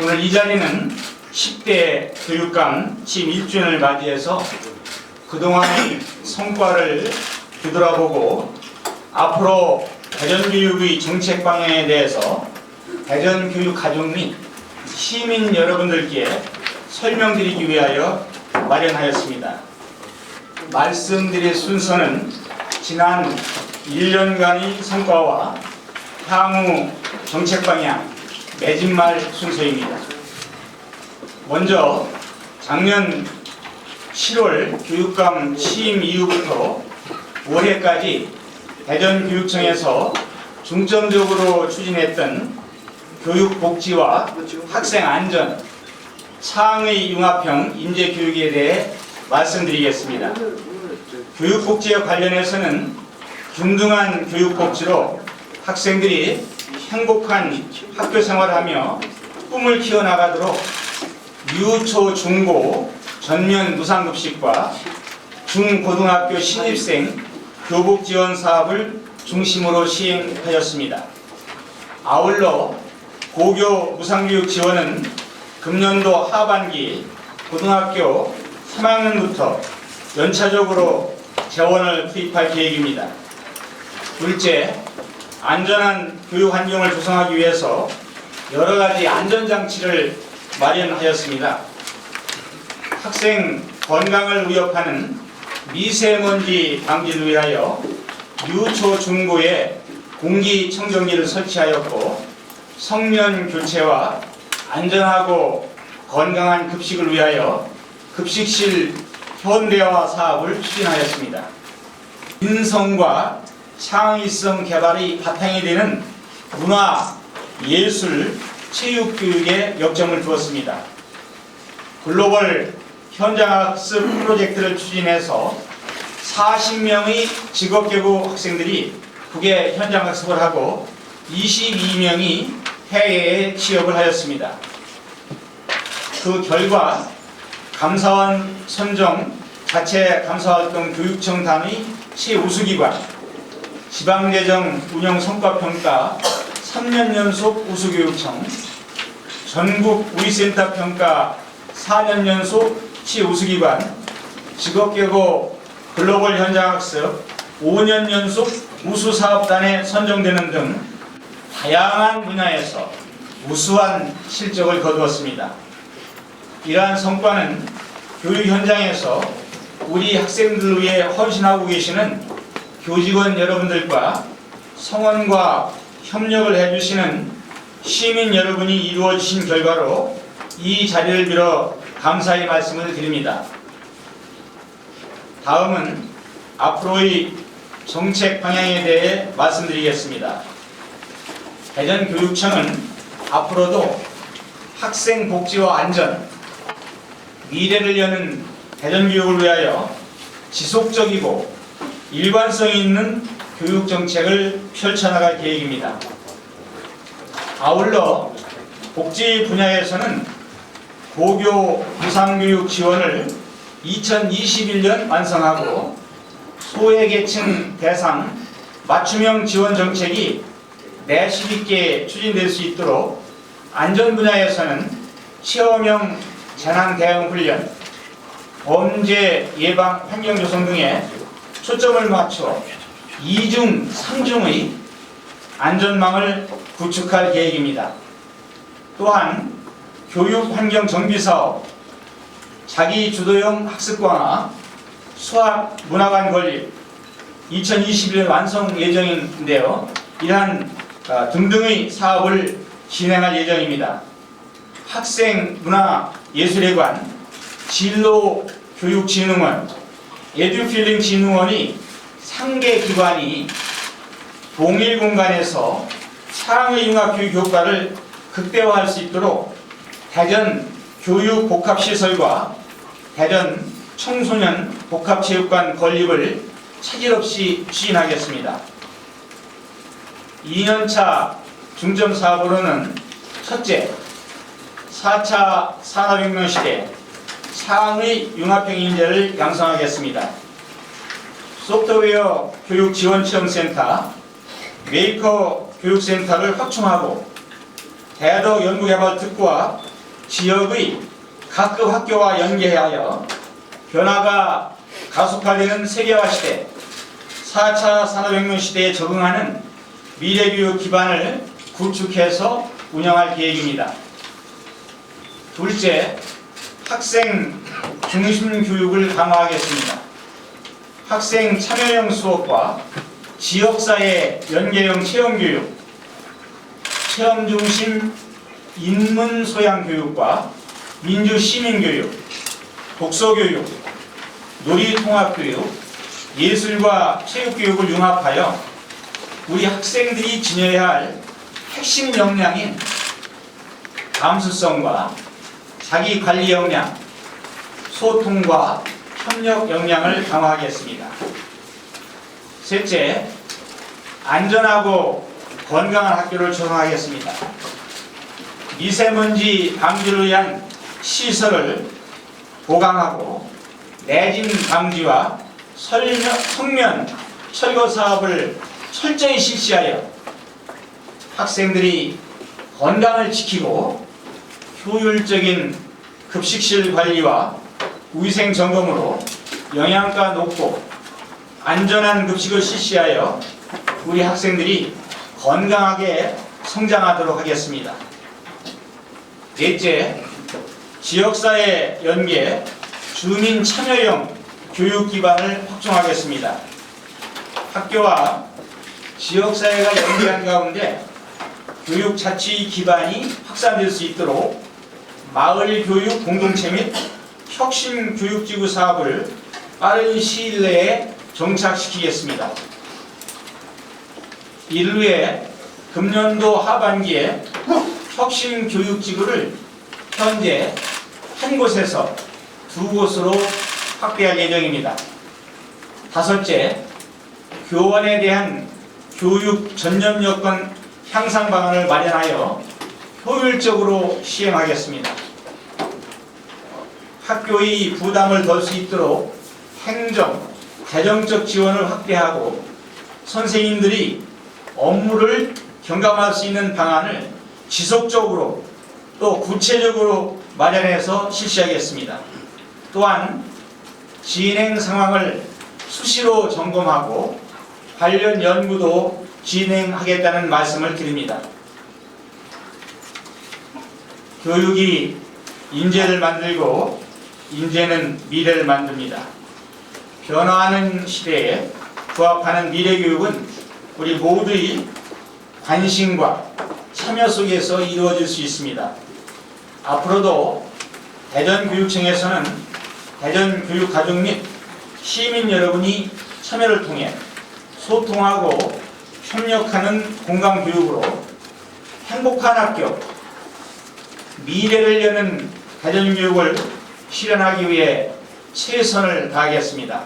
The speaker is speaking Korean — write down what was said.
오늘 이 자리는 10대 교육감 취임 1주년을 맞이해서 그동안의 성과를 뒤돌아보고 앞으로 대전교육의 정책 방향에 대해서 대전교육 가족 및 시민 여러분들께 설명드리기 위하여 마련하였습니다. 말씀드릴 순서는 지난 1년간의 성과와 향후 정책 방향 매진말 순서입니다. 먼저 작년 7월 교육감 취임 이후부터 올해까지 대전교육청에서 중점적으로 추진했던 교육복지와 학생 안전, 창의 융합형 인재교육에 대해 말씀드리겠습니다. 교육복지와 관련해서는 균등한 교육복지로 학생들이 행복한 학교 생활하며 꿈을 키워나가도록 유초 중고 전면 무상급식과 중고등학교 신입생 교복 지원 사업을 중심으로 시행하였습니다. 아울러 고교 무상교육 지원은 금년도 하반기 고등학교 3학년부터 연차적으로 재원을 투입할 계획입니다. 둘째, 안전한 교육 환경을 조성하기 위해서 여러 가지 안전장치를 마련하였습니다. 학생 건강을 위협하는 미세먼지 방지를 위하여 유초 중고에 공기청정기를 설치하였고 성면 교체와 안전하고 건강한 급식을 위하여 급식실 현대화 사업을 추진하였습니다. 인성과 창의성 개발이 바탕이 되는 문화, 예술, 체육 교육에 역점을 두었습니다. 글로벌 현장학습 프로젝트를 추진해서 40명의 직업계고 학생들이 국외 현장학습을 하고 22명이 해외에 취업을 하였습니다. 그 결과 감사원 선정 자체 감사활동 교육청 단위 최우수기관 지방재정 운영 성과평가 3년 연속 우수교육청 전국 우리센터 평가 4년 연속 최우수기관 직업계고 글로벌 현장학습 5년 연속 우수사업단에 선정되는 등 다양한 분야에서 우수한 실적을 거두었습니다. 이러한 성과는 교육 현장에서 우리 학생들을 위해 헌신하고 계시는 교직원 여러분들과 성원과 협력을 해주시는 시민 여러분이 이루어지신 결과로 이 자리를 빌어 감사의 말씀을 드립니다. 다음은 앞으로의 정책 방향에 대해 말씀드리겠습니다. 대전교육청은 앞으로도 학생 복지와 안전, 미래를 여는 대전교육을 위하여 지속적이고 일관성 있는 교육 정책을 펼쳐나갈 계획입니다. 아울러 복지 분야에서는 고교 무상교육 지원을 2021년 완성하고 소외계층 대상 맞춤형 지원 정책이 내실 있게 추진될 수 있도록 안전 분야에서는 시험형 재난 대응 훈련, 범죄 예방 환경 조성 등에 초점을 맞춰 이중, 삼중의 안전망을 구축할 계획입니다. 또한 교육 환경 정비 사업, 자기 주도형 학습 강화, 수학 문화관 건립 2021년 완성 예정인데요. 이러한 어, 등등의 사업을 진행할 예정입니다. 학생 문화 예술회관, 진로 교육진흥원, 에듀필링 진흥원이 상계 기관이 동일 공간에서 창의 융합 교육 효과를 극대화할 수 있도록 대전 교육 복합 시설과 대전 청소년 복합체육관 건립을 차질 없이 추진하겠습니다. 2년차 중점 사업으로는 첫째, 4차 산업혁명 시대 창의 융합형 인재를 양성하겠습니다. 소프트웨어 교육 지원 체험센터, 메이커 교육센터를 확충하고 대덕 연구개발 특구와 지역의 각급 학교와 연계하여 변화가 가속화되는 세계화 시대, 4차 산업혁명 시대에 적응하는 미래교육 기반을 구축해서 운영할 계획입니다. 둘째, 학생 중심 교육을 강화하겠습니다. 학생 참여형 수업과 지역사회 연계형 체험교육, 체험 중심 인문 소양 교육과 민주 시민 교육, 독서 교육, 놀이 통합 교육, 예술과 체육 교육을 융합하여 우리 학생들이 지녀야 할 핵심 역량인 감수성과 자기 관리 역량, 소통과 협력 역량을 강화하겠습니다. 셋째, 안전하고 건강한 학교를 조성하겠습니다. 미세먼지 방지를 위한 시설을 보강하고 내진 방지와 성면 철거 사업을 철저히 실시하여 학생들이 건강을 지키고 효율적인 급식실 관리와 위생 점검으로 영양가 높고 안전한 급식을 실시하여 우리 학생들이 건강하게 성장하도록 하겠습니다. 넷째, 지역사회 연계 주민 참여형 교육 기반을 확충하겠습니다. 학교와 지역사회가 연계한 가운데 교육 자치 기반이 확산될 수 있도록 마을 교육 공동체 및 혁신 교육지구 사업을 빠른 시일 내에 정착시키겠습니다. 이를 위해 금년도 하반기에 혁신 교육지구를 현재 한 곳에서 두 곳으로 확대할 예정입니다. 다섯째, 교원에 대한 교육 전념 여건 향상 방안을 마련하여 효율적으로 시행하겠습니다. 학교의 부담을 덜 수 있도록 행정, 재정적 지원을 확대하고 선생님들이 업무를 경감할 수 있는 방안을 지속적으로 또 구체적으로 마련해서 실시하겠습니다. 또한 진행 상황을 수시로 점검하고 관련 연구도 진행하겠다는 말씀을 드립니다. 교육이 인재를 만들고 인재는 미래를 만듭니다. 변화하는 시대에 부합하는 미래 교육은 우리 모두의 관심과 참여 속에서 이루어질 수 있습니다. 앞으로도 대전교육청에서는 대전교육가족 및 시민 여러분이 참여를 통해 소통하고 협력하는 공감교육으로 행복한 학교, 미래를 여는 대전교육을 실현하기 위해 최선을 다하겠습니다.